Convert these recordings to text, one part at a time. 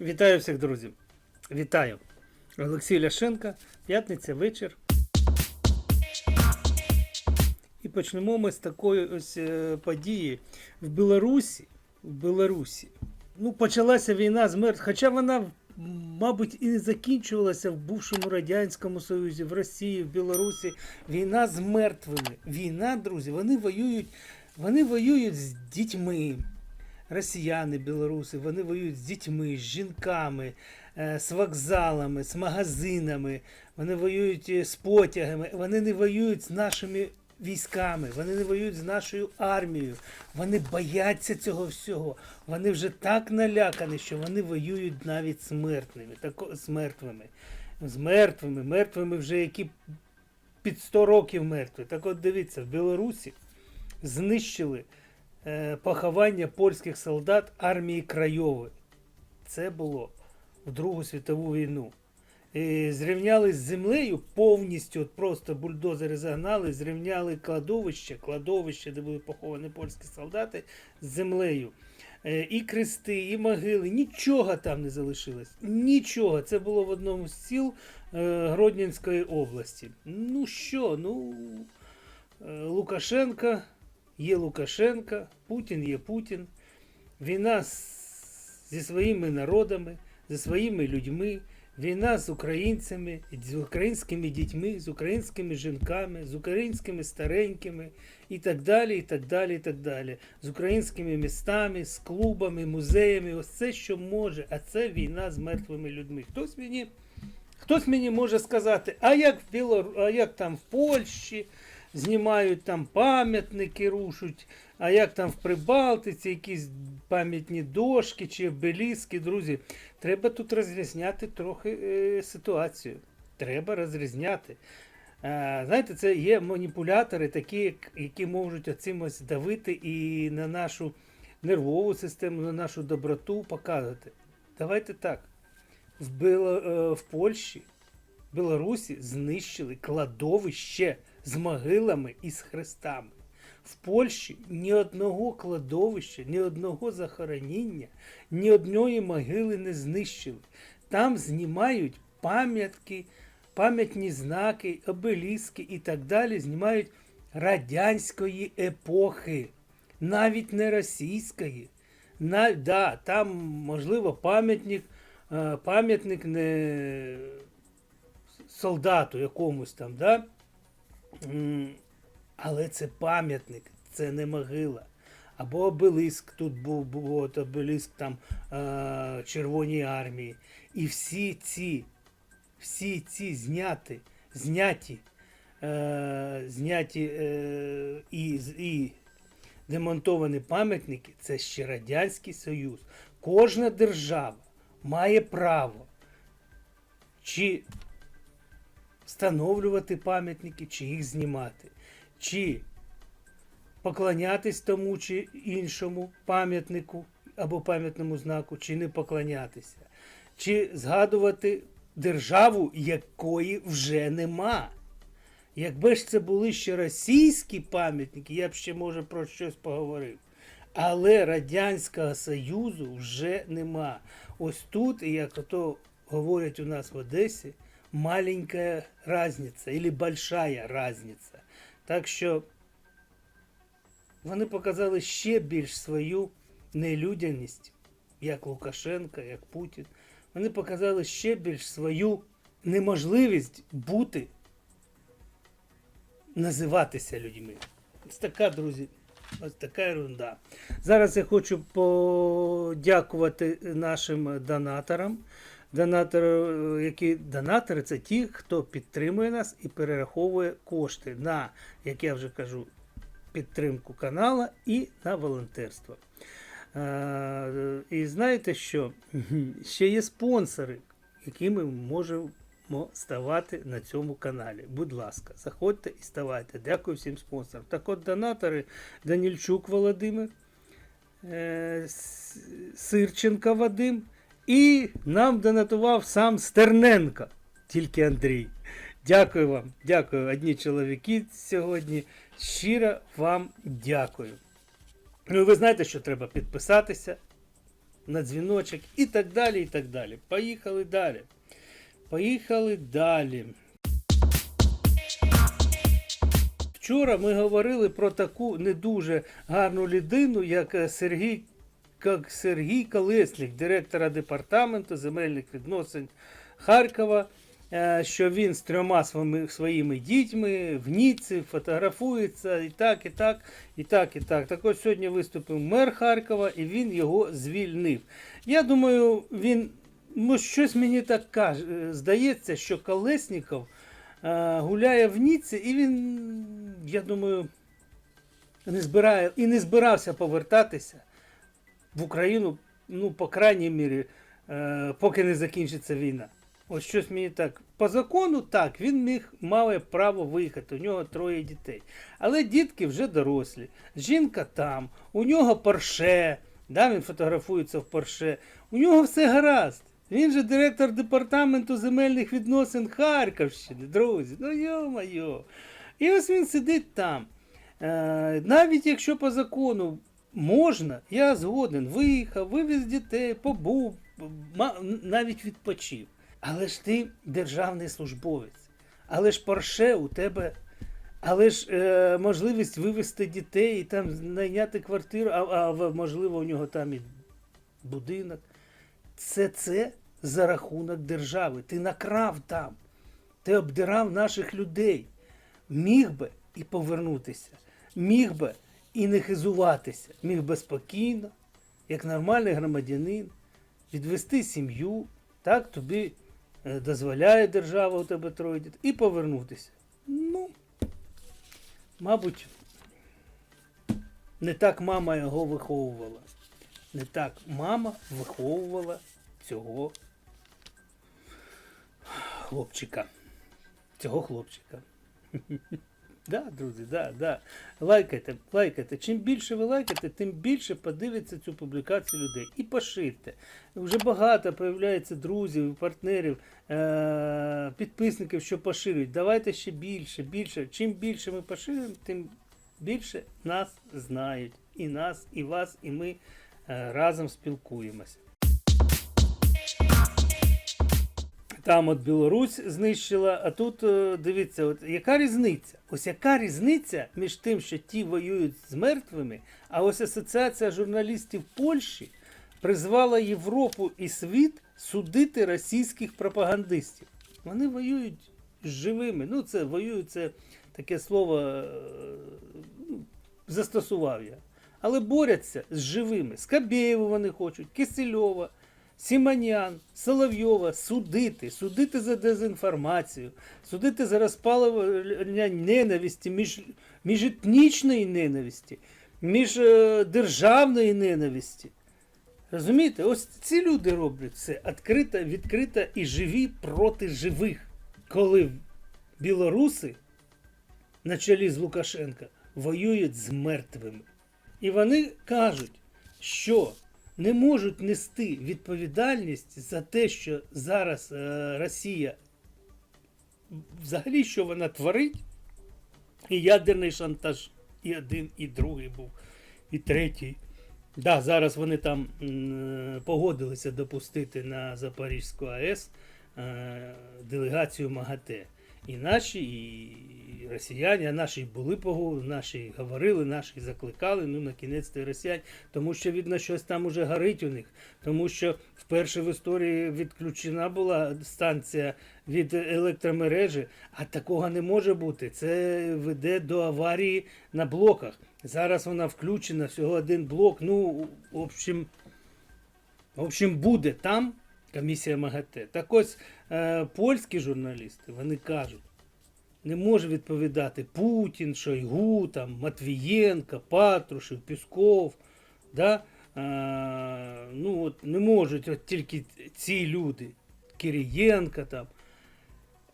Вітаю всіх, друзі. Вітаю. Олексій Ляшенка, п'ятниця, вечір. І почнемо ми з такої ось е, події в Білорусі. В Білорусі. Ну, почалася війна з мертв, хоча вона, мабуть, і не закінчувалася в бувшому Радянському Союзі, в Росії, в Білорусі. Війна з мертвими. Війна, друзі, вони воюють, вони воюють з дітьми. Росіяни, білоруси, вони воюють з дітьми, з жінками, е, з вокзалами, з магазинами, вони воюють е, з потягами, вони не воюють з нашими військами, вони не воюють з нашою армією. Вони бояться цього всього. Вони вже так налякані, що вони воюють навіть з мертвими, тако, з мертвими. З мертвими, мертвими вже які під 100 років мертві. Так от дивіться, в Білорусі знищили поховання польських солдат армії Крайової. Це було в Другу світову війну. І зрівняли з землею повністю, от просто бульдозери загнали, зрівняли кладовище, кладовище, де були поховані польські солдати, з землею. Е, І крести, і могили, нічого там не залишилось. Нічого. Це було в одному з сіл е, Гродненської області. Ну що, ну е, Лукашенка є Лукашенка, Путін є Путін. Війна зі своїми народами, зі своїми людьми, війна з українцями, з українськими дітьми, з українськими жінками, з українськими старенькими і так далі, і так далі, і так далі. З українськими містами, з клубами, музеями. Ось це, що може, а це війна з мертвими людьми. Хтось мені, хтось мені може сказати, а як в Білор... а як там в Польщі? Знімають там пам'ятники, рушуть, а як там в Прибалтиці якісь пам'ятні дошки чи обеліски, друзі, треба тут розрізняти трохи е, ситуацію. Треба розрізняти. Е, знаєте, це є маніпулятори, такі, які можуть оцим ось давити і на нашу нервову систему, на нашу доброту показувати. Давайте так. В, Біло, е, в Польщі в Білорусі знищили кладовище з могилами і з хрестами. В Польщі ні одного кладовища, ні одного захороніння, ні одної могили не знищили. Там знімають пам'ятки, пам'ятні знаки, обеліски і так далі. Знімають радянської епохи, навіть не російської. На, да, там, можливо, пам'ятник, е, пам'ятник не солдату якомусь там, да? Але це пам'ятник, це не могила. Або обелиск, тут був, був от обелиск там е, Червоній армії. І всі ці, всі ці зняті, зняті, е, зняті е, і, і демонтовані пам'ятники це ще Радянський Союз. Кожна держава має право чи встановлювати пам'ятники, чи їх знімати, чи поклонятись тому чи іншому пам'ятнику або пам'ятному знаку, чи не поклонятися, чи згадувати державу, якої вже нема. Якби ж це були ще російські пам'ятники, я б ще може про щось поговорив. Але Радянського Союзу вже нема. Ось тут, як ото говорять у нас в Одесі, маленька разниця або большая разниця. Так що вони показали ще більш свою нелюдяність, як Лукашенка, як Путін. Вони показали ще більш свою неможливість бути, називатися людьми. Ось така, друзі, ось така ерунда. Зараз я хочу подякувати нашим донаторам. Донатори, які донатори це ті, хто підтримує нас і перераховує кошти на, як я вже кажу, підтримку канала і на волонтерство. Е, І знаєте що? Ще є спонсори, якими ми можемо ставати на цьому каналі. Будь ласка, заходьте і ставайте. Дякую всім спонсорам. Так от донатори Данільчук Володимир, е, С- Сирченко Вадим. І нам донатував сам Стерненко, тільки Андрій. Дякую вам, дякую, одні чоловіки сьогодні. Щиро вам дякую. Ну і ви знаєте, що треба підписатися на дзвіночок і так далі. і так далі. Поїхали далі. Поїхали далі. Вчора ми говорили про таку не дуже гарну людину, як е, Сергій, як Сергій Колесник, директора департаменту земельних відносин Харкова, е, що він з трьома своїми, своїми дітьми в Ніці фотографується і так, і так, і так, і так. Так ось сьогодні виступив мер Харкова і він його звільнив. Я думаю, він ну, щось мені так каже, здається, що Колесніков е, гуляє в Ніці, і він, я думаю, не збирає і не збирався повертатися в Україну, ну, по крайній мірі, е, поки не закінчиться війна. Ось щось мені так. По закону так, він міг має право виїхати. У нього троє дітей. Але дітки вже дорослі. Жінка там, у нього порше, да, він фотографується в порше. У нього все гаразд. Він же директор департаменту земельних відносин Харківщини, друзі. Ну йо-майо. І ось він сидить там. Е, навіть якщо по закону можна, я згоден, виїхав, вивіз дітей, побув, навіть відпочив. Але ж ти державний службовець, але ж Порше у тебе, але ж е, можливість вивезти дітей і там найняти квартиру, а, а можливо у нього там і будинок. Це це за рахунок держави. Ти накрав там, ти обдирав наших людей. Міг би і повернутися, міг би і не хизуватися, міг би спокійно, як нормальний громадянин, відвести сім'ю, так тобі е, дозволяє держава у тебе троє дітей, і повернутися. Ну, мабуть, не так мама його виховувала. Не так мама виховувала цього хлопчика. Цього хлопчика. Да, друзі, да, да. Лайкайте, лайкайте. Чим більше ви лайкаєте, тим більше подивиться цю публікацію людей. І поширте. Вже багато появляється друзів, партнерів, е- підписників, що поширюють. Давайте ще більше, більше. Чим більше ми поширюємо, тим більше нас знають. І нас, і вас, і ми е, разом спілкуємося. Там от Білорусь знищила, а тут е, дивіться, от яка різниця? Ось яка різниця між тим, що ті воюють з мертвими, а ось Асоціація журналістів Польщі призвала Європу і світ судити російських пропагандистів. Вони воюють з живими. Ну, це воюють, це таке слово е, ну, застосував я. Але борються з живими. Скабєєва вони хочуть, Кисельова. Сіманян, Соловйова судити, судити за дезінформацію, судити за розпалення ненависті, між, міжетнічної ненависті, міждержавної ненависті. Розумієте, ось ці люди роблять це відкрито, відкрито і живі проти живих, коли білоруси на чолі з Лукашенка воюють з мертвими. І вони кажуть, що не можуть нести відповідальність за те, що зараз е, Росія взагалі що вона творить, і ядерний шантаж і один, і другий був, і третій. Да, зараз вони там м, погодилися допустити на Запорізьку АЕС е, делегацію МАГАТЕ. І наші, і росіяни, а наші були погоди, наші говорили, наші закликали, ну на кінець й росіян, тому що видно, щось там уже горить у них. Тому що вперше в історії відключена була станція від електромережі, а такого не може бути. Це веде до аварії на блоках. Зараз вона включена, всього один блок. Ну, в общем, в общем, буде там комісія МАГАТЕ. Так ось е, польські журналісти вони кажуть, не може відповідати Путін, Шойгу, там, Матвієнко, Патрушев, Пісков. Да? Е, ну, от, не можуть от тільки ці люди, Кирієнко там.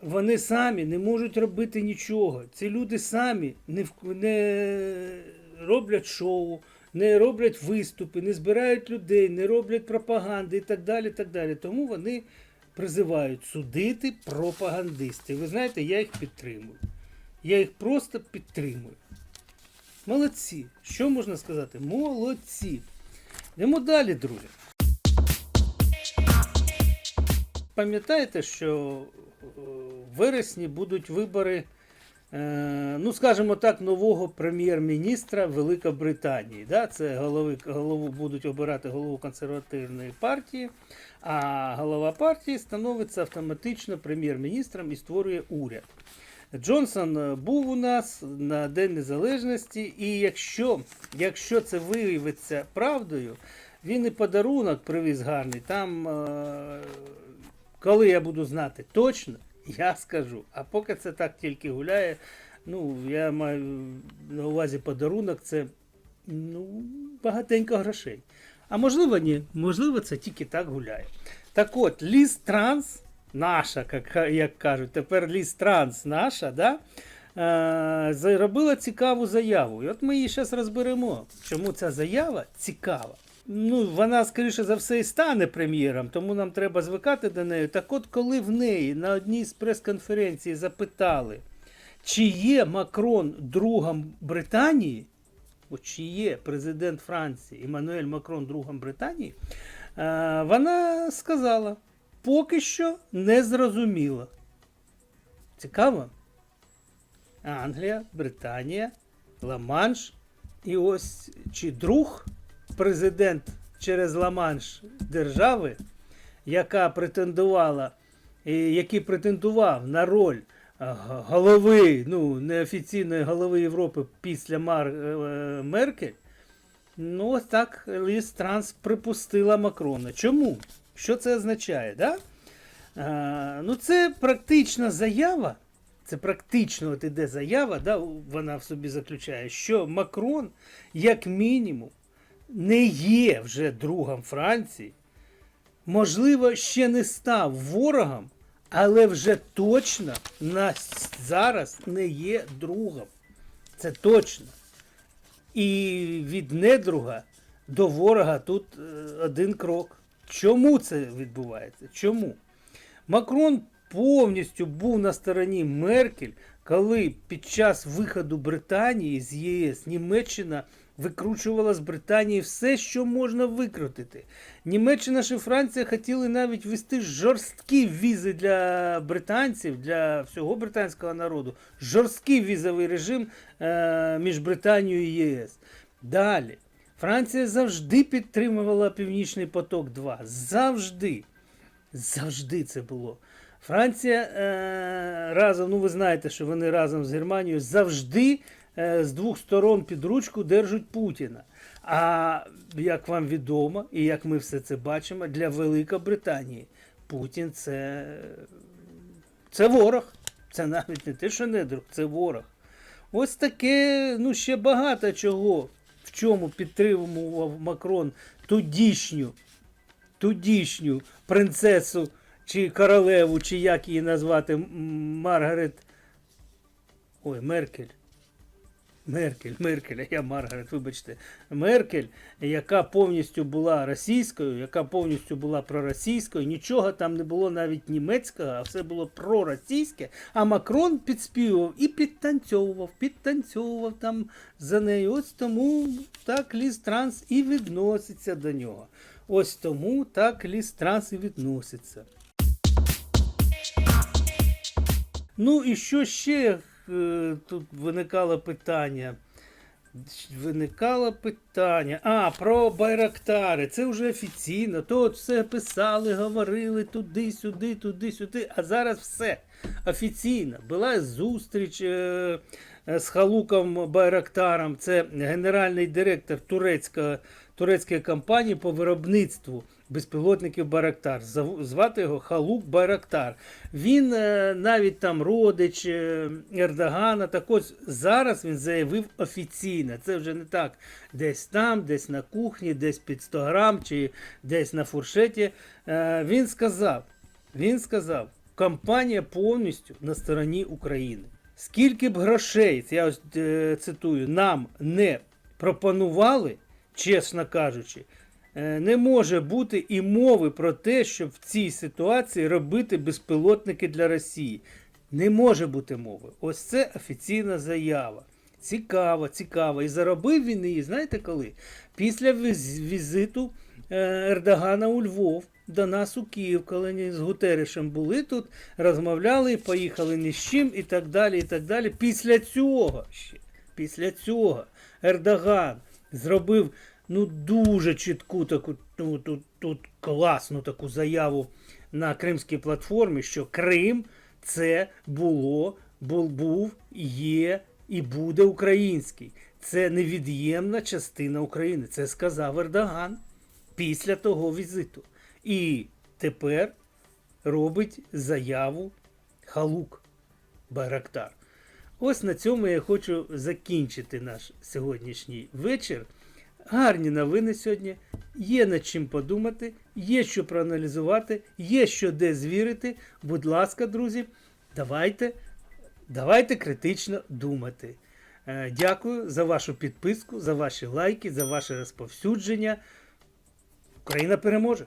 Вони самі не можуть робити нічого. Ці люди самі не, вк- не роблять шоу, не роблять виступи, не збирають людей, не роблять пропаганди і так далі. так далі. Тому вони призивають судити пропагандисти. Ви знаєте, я їх підтримую. Я їх просто підтримую. Молодці. Що можна сказати? Молодці. Йдемо далі, друзі. Пам'ятаєте, що е, в вересні будуть вибори ну скажімо так, нового прем'єр-міністра Великобританії. Да? Це голови, голову будуть обирати голову консервативної партії, а голова партії становиться автоматично прем'єр-міністром і створює уряд. Джонсон е, був у нас на День Незалежності, і якщо, якщо це виявиться правдою, він і подарунок привіз гарний. Там, е, коли я буду знати точно, я скажу. А поки це так тільки гуляє, ну, я маю на увазі подарунок, це ну, багатенько грошей. А можливо, ні. Можливо, це тільки так гуляє. Так от, Ліс Транс, наша, як, як кажуть, тепер Ліс Транс наша, да? е, зробила цікаву заяву. І от ми її зараз розберемо. Чому ця заява цікава? Ну, вона, скоріше за все, і стане прем'єром, тому нам треба звикати до неї. Так от, коли в неї на одній з прес-конференцій запитали, чи є Макрон другом Британії, от чи є президент Франції Еммануель Макрон другом Британії, е, вона сказала, поки що не зрозуміла. Цікаво? Англія, Британія, Ла-Манш. І ось чи друг президент через Ла-Манш держави, яка претендувала, який претендував на роль е, голови, ну, неофіційної голови Європи після Мар е, Меркель, ну, ось так Ліс Транс припустила Макрона. Чому? Що це означає? Да? А, ну, це практична заява. Це практично от іде заява, да, вона в собі заключає, що Макрон, як мінімум, не є вже другом Франції, можливо, ще не став ворогом, але вже точно на зараз не є другом. Це точно. І від недруга до ворога тут е, один крок. Чому це відбувається? Чому? Макрон повністю був на стороні Меркель, коли під час виходу Британії з ЄС Німеччина викручувала з Британії все, що можна викрутити. Німеччина і Франція хотіли навіть ввести жорсткі візи для британців, для всього британського народу, жорсткий візовий режим е, між Британією і ЄС. Далі. Франція завжди підтримувала Північний поток 2. Завжди. Завжди це було. Франція е, разом, ну ви знаєте, що вони разом з Германією завжди з двох сторон під ручку держать Путіна. А як вам відомо, і як ми все це бачимо, для Великобританії Путін це, це ворог. Це навіть не те, що не друг, це ворог. Ось таке, ну ще багато чого, в чому підтримував Макрон тодішню тодішню принцесу чи королеву, чи як її назвати, Маргарет. Ой, Меркель. Меркель, Меркель, я Маргарет, вибачте. Меркель, яка повністю була російською, яка повністю була проросійською, нічого там не було навіть німецького, а все було проросійське. А Макрон підспівував і підтанцьовував, підтанцьовував там за нею. Ось тому так Ліс Транс і відноситься до нього. Ось тому так Ліс Транс і відноситься. Ну і що ще тут виникало питання? Виникало питання. А, про Байрактари. Це вже офіційно. То все писали, говорили туди, сюди, туди, сюди. А зараз все офіційно. Була зустріч е, е, з Халуком Байрактаром. Це генеральний директор турецького, турецької компанії по виробництву безпілотників Байрактар. Зав- Звати його Халук Байрактар. Він е, навіть там родич е, Ердогана. Так ось зараз він заявив офіційно. Це вже не так десь там, десь на кухні, десь під 100 грам чи десь на фуршеті. Е, Він сказав, він сказав, компанія повністю на стороні України. Скільки б грошей, я ось цитую, нам не пропонували, чесно кажучи, е, не може бути і мови про те, щоб в цій ситуації робити безпілотники для Росії. Не може бути мови. Ось це офіційна заява. Цікаво, цікаво. І заробив він її, знаєте коли? Після візиту е, Ердогана у Львов. до нас у Київ, коли вони з Гутеришем були тут, розмовляли, поїхали ні з чим і так далі. і так далі. Після цього ще, після цього Ердоган зробив ну, дуже чітку таку, ну, тут, тут класну таку заяву на кримській платформі, що Крим це було, був, був, є і буде український. Це невід'ємна частина України. Це сказав Ердоган після того візиту. І тепер робить заяву Халук Байрактар. Ось на цьому я хочу закінчити наш сьогоднішній вечір. Гарні новини сьогодні. Є над чим подумати, є що проаналізувати, є що де звірити. Будь ласка, друзі, давайте, давайте критично думати. Е, Дякую за вашу підписку, за ваші лайки, за ваше розповсюдження. Україна переможе!